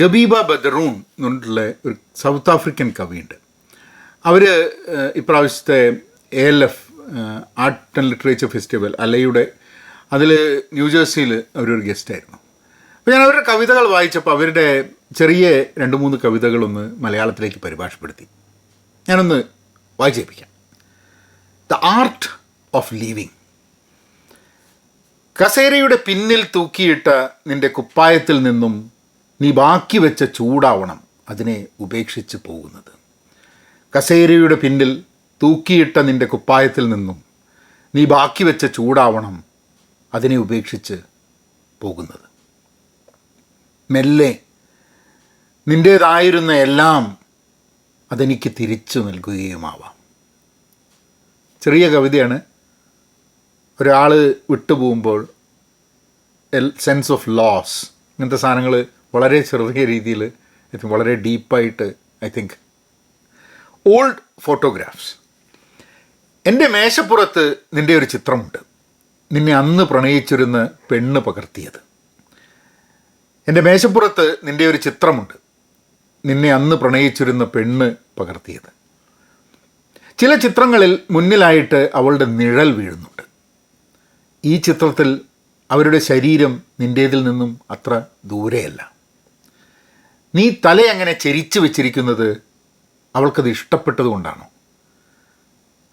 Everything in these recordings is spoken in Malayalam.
ഗബീബ ബദറൂൺ എന്നുള്ള ഒരു സൗത്ത് ആഫ്രിക്കൻ കവിയുണ്ട്. അവർ ഇപ്രാവശ്യത്തെ A L F art and literature festival അലയുടെ അതിൽ ന്യൂജേഴ്സിയിൽ അവരൊരു ഗസ്റ്റായിരുന്നു. അപ്പോൾ ഞാൻ അവരുടെ കവിതകൾ വായിച്ചപ്പോൾ അവരുടെ ചെറിയ രണ്ട് മൂന്ന് കവിതകളൊന്ന് മലയാളത്തിലേക്ക് പരിഭാഷപ്പെടുത്തി. ഞാനൊന്ന് വായിച്ചേപ്പിക്കാം. ദ ആർട്ട് ഓഫ് ലീവിങ് കസേരയുടെ പിന്നിൽ തൂക്കിയിട്ട നിന്റെ കുപ്പായത്തിൽ നിന്നും നീ ബാക്കി വെച്ച ചൂടാവണം അതിനെ ഉപേക്ഷിച്ച് പോകുന്നത്. കസേരയുടെ പിന്നിൽ തൂക്കിയിട്ട നിന്റെ കുപ്പായത്തിൽ നിന്നും നീ ബാക്കി വെച്ച ചൂടാവണം അതിനെ ഉപേക്ഷിച്ച് പോകുന്നത്. മെല്ലെ നിന്റേതായിരുന്ന എല്ലാം അതെനിക്ക് തിരിച്ചു നൽകുകയുമാവാം. ചെറിയ കവിതയാണ്. ഒരാൾ വിട്ടുപോകുമ്പോൾ സെൻസ് ഓഫ് ലോസ് ഇങ്ങനത്തെ സാധനങ്ങൾ വളരെ ചെറിയ രീതിയിൽ ഐ തിങ്ക് വളരെ ഡീപ്പായിട്ട് ഐ തിങ്ക് ഓൾഡ് ഫോട്ടോഗ്രാഫ്സ് എന്റെ മേശപ്പുറത്ത് നിന്റെ ഒരു ചിത്രമുണ്ട്. നിന്നെ അന്ന് പ്രണയിച്ചിരുന്ന പെണ്ണ് പകർത്തിയത്. എന്റെ മേശപ്പുറത്ത് നിന്റെ ഒരു ചിത്രമുണ്ട്. നിന്നെ അന്ന് പ്രണയിച്ചിരുന്ന പെണ്ണ് പകർത്തിയത്. ചില ചിത്രങ്ങളിൽ മുന്നിലായിട്ട് അവളുടെ നിഴൽ വീഴുന്നുണ്ട്. ഈ ചിത്രത്തിൽ അവരുടെ ശരീരം നിന്റേതിൽ നിന്നും അത്ര ദൂരെയല്ല. നീ തല അങ്ങനെ ചെരിച്ചു വെച്ചിരിക്കുന്നത് അവൾക്കത് ഇഷ്ടപ്പെട്ടതുകൊണ്ടാണോ.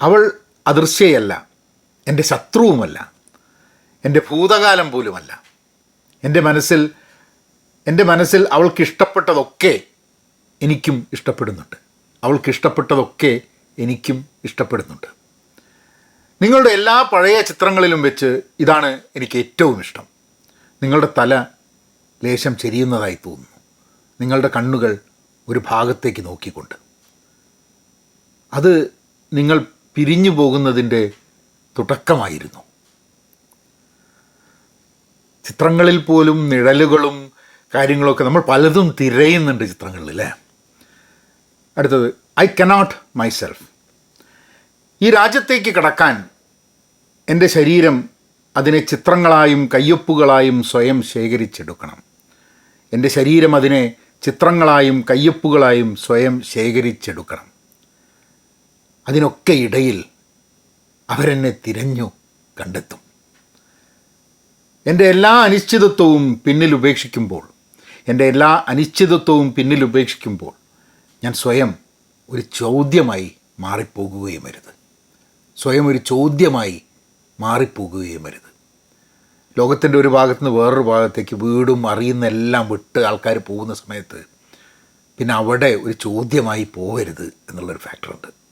അവൾ അദൃശ്യയല്ല എന്റെ ശത്രുവുമല്ല എന്റെ ഭൂതകാലം പോലുമല്ല. എന്റെ മനസ്സിൽ എന്റെ മനസ്സിൽ അവൾക്ക് ഇഷ്ടപ്പെട്ടതൊക്കെ എനിക്കും ഇഷ്ടപ്പെടുന്നുണ്ട്. അവൾക്ക് ഇഷ്ടപ്പെട്ടതൊക്കെ എനിക്കും ഇഷ്ടപ്പെടുന്നുണ്ട്. നിങ്ങളുടെ എല്ലാ പഴയ ചിത്രങ്ങളിലും വെച്ച് ഇതാണ് എനിക്ക് ഏറ്റവും ഇഷ്ടം. നിങ്ങളുടെ തല ലേശം ചെരിയുന്നതായി തോന്നുന്നു. നിങ്ങളുടെ കണ്ണുകൾ ഒരു ഭാഗത്തേക്ക് നോക്കിക്കൊണ്ട്. അത് നിങ്ങൾ പിരിഞ്ഞു പോകുന്നതിന്റെ തുടക്കമായിരുന്നു. ചിത്രങ്ങളിൽ പോലും നിഴലുകളും കാര്യങ്ങളൊക്കെ നമ്മൾ പലതും തിരയുന്നുണ്ട് ചിത്രങ്ങളിൽ അല്ലേ അടുത്തത് ഐ കനോട്ട് മൈസെൽഫ് ഈ രാജ്യത്തേക്ക് കടക്കാൻ എന്റെ ശരീരം അതിനെ ചിത്രങ്ങളായും കയ്യൊപ്പുകളായും സ്വയം ശേഖരിച്ചെടുക്കണം. എന്റെ ശരീരം അതിനെ ചിത്രങ്ങളായും കയ്യൊപ്പുകളായും സ്വയം ശേഖരിച്ചെടുക്കണം. അതിനൊക്കെ ഇടയിൽ അവരെന്നെ തിരഞ്ഞു കണ്ടെത്തും. എന്റെ എല്ലാ അനിശ്ചിതത്വവും പിന്നിൽ ഉപേക്ഷിക്കുമ്പോൾ എന്റെ എല്ലാ അനിശ്ചിതത്വവും പിന്നിൽ ഉപേക്ഷിക്കുമ്പോൾ ഞാൻ സ്വയം ഒരു ചോദ്യമായി മാറിപ്പോകുകയും അരുത് സ്വയം ഒരു ചോദ്യമായി മാറിപ്പോകുകയും അരുത് ലോകത്തിന്റെ ഒരു ഭാഗത്തു നിന്ന് വേറൊരു ഭാഗത്തേക്ക് വീടും അറിയുന്ന എല്ലാം വിട്ട് ആൾക്കാർ പോകുന്ന സമയത്ത് പിന്നെ അവിടെ ഒരു ചോദ്യമായി പോകരുത് എന്നുള്ളൊരു ഫാക്ടറുണ്ട്